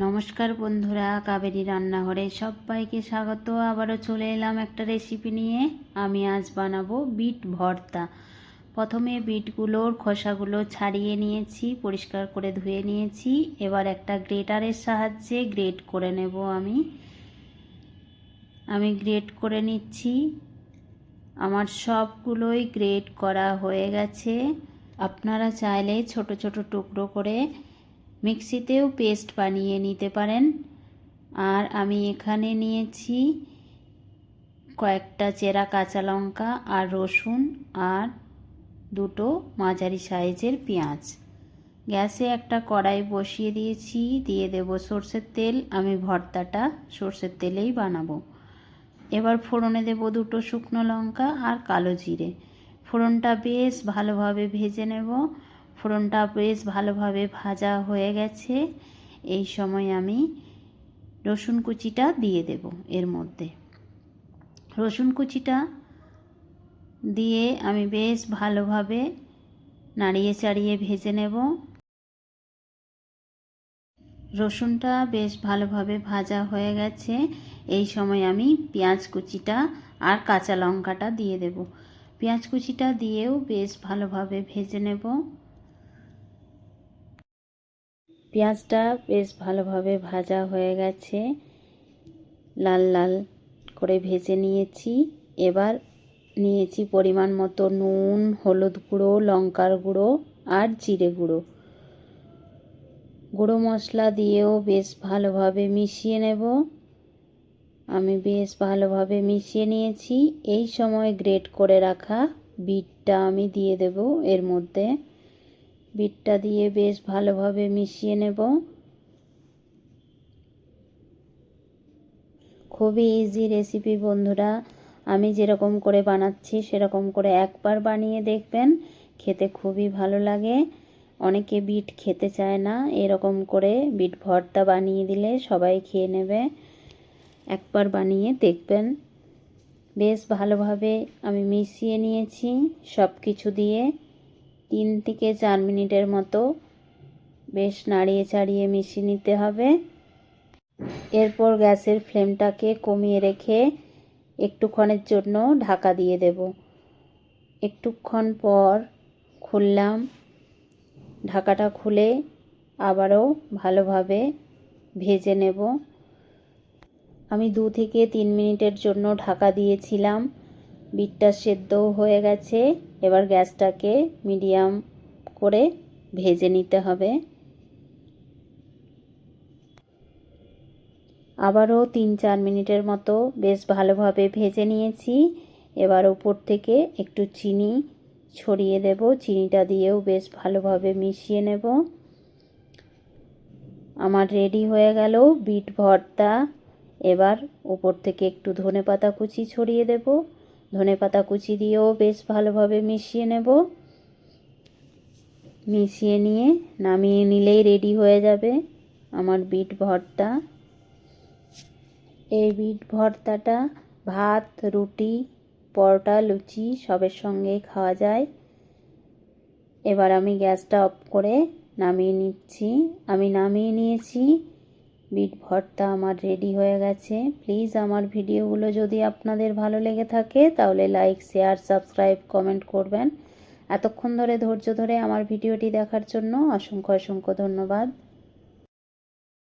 নমস্কার বন্ধুরা, কাবেরী রান্নাঘরে সবাইকে স্বাগত। আবারও চলে এলাম একটা রেসিপি নিয়ে। আমি আজ বানাবো বিট ভর্তা। প্রথমে বিটগুলোর খোসাগুলো ছাড়িয়ে নিয়েছি, পরিষ্কার করে ধুয়ে নিয়েছি। এবার একটা গ্রেটারের সাহায্যে গ্রেট করে নেব আমি। আমি গ্রেট করে নিচ্ছি। আমার সবগুলোই গ্রেট করা হয়ে গেছে। আপনারা চাইলে ছোট ছোট টুকরো করে মিক্সিতেও পেস্ট বানিয়ে নিতে পারেন। আর আমি এখানে নিয়েছি কয়েকটা চেরা কাঁচা লঙ্কা আর রসুন আর দুটো মাঝারি সাইজের পেঁয়াজ। গ্যাসে একটা কড়াই বসিয়ে দিয়েছি, দিয়ে দেব সর্ষের তেল। আমি ভর্তাটা সর্ষের তেলেই বানাবো। এবার ফোড়নে দেব দুটো শুকনো লঙ্কা আর কালো জিরে। ফোড়নটা বেশ ভালোভাবে ভেজে নেব। ফোড়নটা বেশ ভালোভাবে ভাজা হয়ে গেছে। এই সময় আমি রসুন কুচিটা দিয়ে দেব এর মধ্যে। রসুন কুচিটা দিয়ে আমি বেশ ভালোভাবে নাড়িয়ে চাড়িয়ে ভেজে নেব। রসুনটা বেশ ভালোভাবে ভাজা হয়ে গেছে। এই সময় আমি পেঁয়াজ কুচিটা আর কাঁচা লঙ্কাটা দিয়ে দেব। পেঁয়াজ কুচিটা দিয়েও বেশ ভালোভাবে ভেজে নেব। পেঁয়াজটা বেশ ভালোভাবে ভাজা হয়ে গেছে। লাল লাল করে ভেজে নিয়েছি। এবার নিয়েছি পরিমাণ মতো নুন, হলুদ গুঁড়ো, লঙ্কার গুঁড়ো আর জিরে গুঁড়ো। গুঁড়ো মশলা দিয়েও বেশ ভালোভাবে মিশিয়ে নেব। আমি বেশ ভালোভাবে মিশিয়ে নিয়েছি। এই সময় গ্রেট করে রাখা বিটটা আমি দিয়ে দেব এর মধ্যে। বিটটা দিয়ে বেশ ভালোভাবে মিশিয়ে নেব। খুবই ইজি রেসিপি বন্ধুরা। আমি যেরকম করে বানাচ্ছি সেরকম করে একবার বানিয়ে দেখবেন, খেতে খুবই ভালো লাগে। অনেকে বিট খেতে চায় না, এরকম করে বিট ভর্তা বানিয়ে দিলে সবাই খেয়ে নেবে। একবার বানিয়ে দেখবেন। বেশ ভালোভাবে আমি মিশিয়ে নিয়েছি সব কিছু দিয়ে। তিন থেকে চার মিনিটের মতো বেশ নাড়িয়ে চাড়িয়ে মিশিয়ে নিতে হবে। এরপর গ্যাসের ফ্লেমটাকে কমিয়ে রেখে একটুক্ষণের জন্য ঢাকা দিয়ে দেব। একটুক্ষণ পর খুললাম। ঢাকাটা খুলে আবারও ভালোভাবে ভেজে নেব। আমি দু থেকে তিন মিনিটের জন্য ঢাকা দিয়েছিলাম। বিটটা সেদ্ধও হয়ে গেছে। এবার গ্যাসটাকে মিডিয়াম করে ভেজে নিতে হবে। আবারও তিন চার মিনিটের মতো বেশ ভালোভাবে ভেজে নিয়েছি। এবার উপর থেকে একটু চিনি ছড়িয়ে দেব। চিনিটা দিয়েও বেশ ভালোভাবে মিশিয়ে নেব। আমার রেডি হয়ে গেল বিট ভর্তা। এবার উপর থেকে একটু ধনে পাতা কুচি ছড়িয়ে দেব। ধনে পাতা কুচি দিয়েও বেশ ভালোভাবে মিশিয়ে নেব। মিশিয়ে নিয়ে নামিয়ে নিলেই রেডি হয়ে যাবে আমার বিট ভর্তা। এই বিট ভর্তাটা ভাত, রুটি, পরোটা, লুচি সবের সঙ্গেই খাওয়া যায়। এবার আমি গ্যাসটা অফ করে নামিয়ে নিচ্ছি। আমি নামিয়ে নিয়েছি বিট ভর্তা আমার রেডি হয়ে গেছে। প্লিজ আমার ভিডিওগুলো যদি আপনাদের ভালো লেগে থাকে, তাহলে লাইক শেয়ার সাবস্ক্রাইব কমেন্ট করবেন। এতক্ষণ ধরে ধৈর্য ধরে আমার ভিডিওটি দেখার জন্য অসংখ্য অসংখ্য ধন্যবাদ।